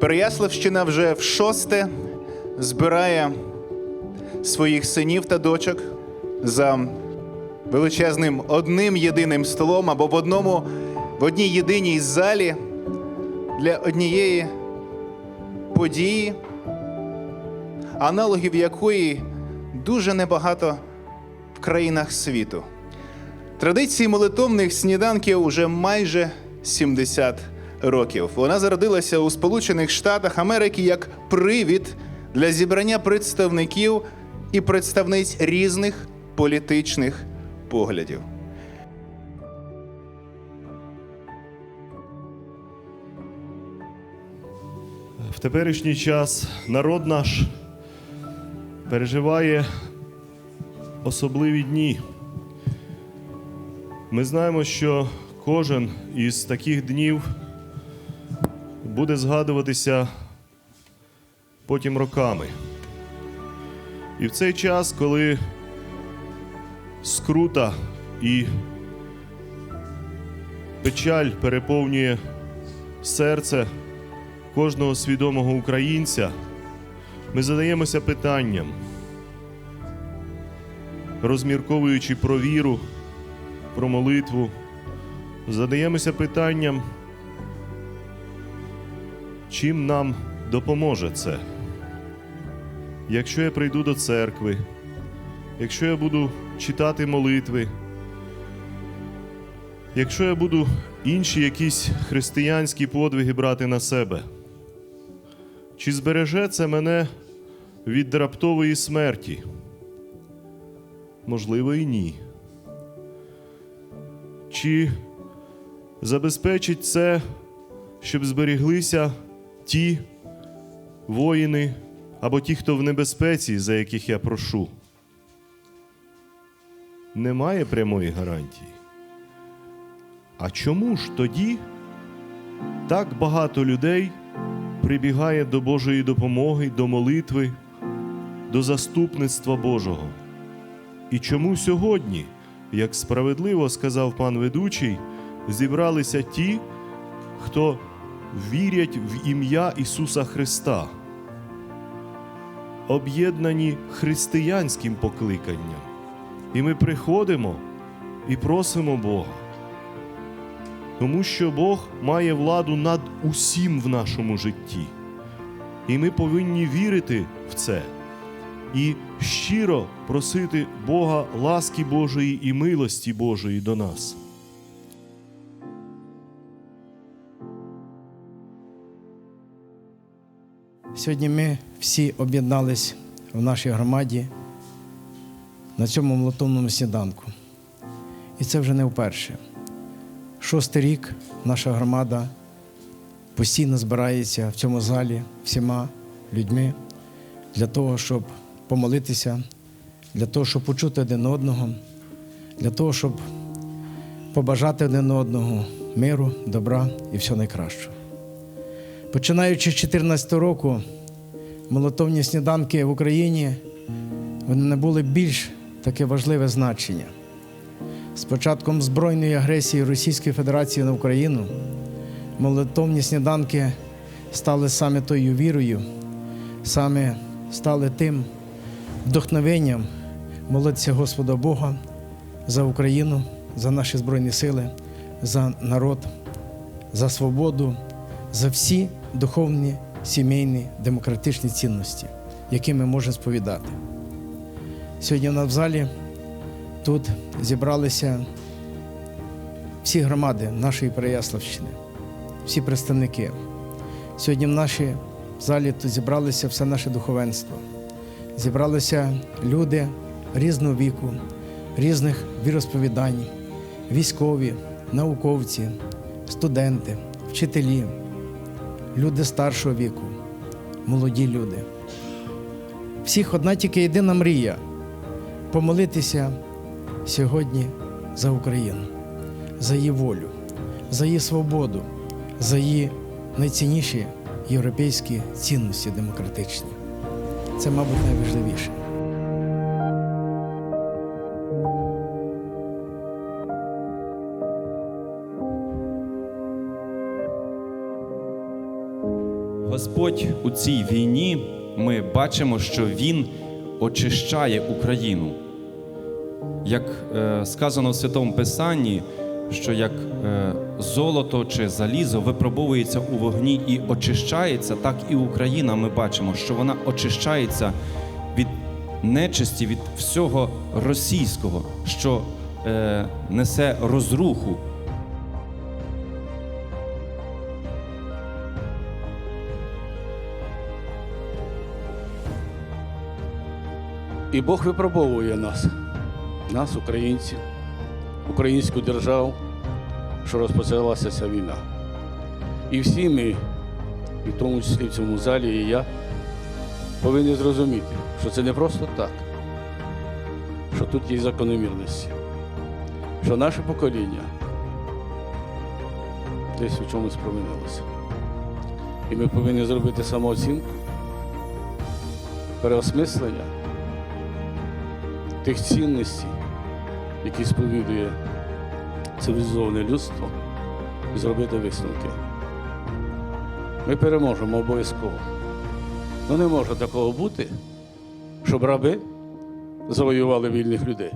Переяславщина вже в шосте збирає своїх синів та дочок за величезним одним єдиним столом або в одному в одній єдиній залі для однієї події, аналогів якої дуже небагато в країнах світу. Традиції молитовних сніданків уже майже 70 років. Вона зародилася у Сполучених Штатах Америки як привід для зібрання представників і представниць різних політичних поглядів. В теперішній час народ наш переживає особливі дні. Ми знаємо, що кожен із таких днів буде згадуватися потім роками. І в цей час, коли скрута і печаль переповнює серце кожного свідомого українця, ми задаємося питанням, розмірковуючи про віру, про молитву, задаємося питанням, чим нам допоможе це. Якщо я прийду до церкви, якщо я буду читати молитви, якщо я буду інші якісь християнські подвиги брати на себе, чи збереже це мене від раптової смерті? Можливо, і ні. Чи забезпечить це, щоб зберіглися ті воїни або ті, хто в небезпеці, за яких я прошу? Немає прямої гарантії. А чому ж тоді так багато людей прибігає до Божої допомоги, до молитви, до заступництва Божого? І чому сьогодні, як справедливо сказав пан ведучий, зібралися ті, хто вірять в ім'я Ісуса Христа, об'єднані християнським покликанням. І ми приходимо і просимо Бога. Тому що Бог має владу над усім в нашому житті. І ми повинні вірити в це і щиро просити Бога ласки Божої і милості Божої до нас. Сьогодні ми всі об'єднались в нашій громаді на цьому молотовному сніданку. І це вже не вперше. Шостий рік наша громада постійно збирається в цьому залі всіма людьми для того, щоб помолитися, для того, щоб почути один одного, для того, щоб побажати один одного миру, добра і всього найкращого. Починаючи з 2014 року, молотовні сніданки в Україні вони набули більш таке важливе значення. З початком збройної агресії Російської Федерації на Україну молитовні сніданки стали саме тою вірою, саме стали тим вдохновенням молитися Господа Бога за Україну, за наші Збройні Сили, за народ, за свободу, за всі духовні, сімейні, демократичні цінності, які ми можемо сповідати. Сьогодні в нас в залі тут зібралися всі громади нашої Переяславщини, всі представники. Сьогодні в нашій залі тут зібралося все наше духовенство. Зібралися люди різного віку, різних віросповідань, військові, науковці, студенти, вчителі, люди старшого віку, молоді люди. Всіх одна тільки єдина мрія помолитися сьогодні за Україну, за її волю, за її свободу, за її найцінніші європейські цінності демократичні. Це, мабуть, найважливіше. Господь у цій війні ми бачимо, що Він очищає Україну. Як е, сказано в Святому Писанні, що як е, золото чи залізо випробовується у вогні і очищається, так і Україна ми бачимо, що вона очищається від нечисті, від всього російського, що е, несе розруху. І Бог випробовує нас, нас, українців, українську державу, що розпочалася ця війна. І всі ми, і в тому числі в цьому залі, і я, повинні зрозуміти, що це не просто так, що тут є закономірності, що наше покоління десь у чомусь провинилося. І ми повинні зробити самооцінку, переосмислення тих цінностей, які сповідує цивілізоване людство, і зробити висновки. Ми переможемо обов'язково. Ну не може такого бути, щоб раби завоювали вільних людей.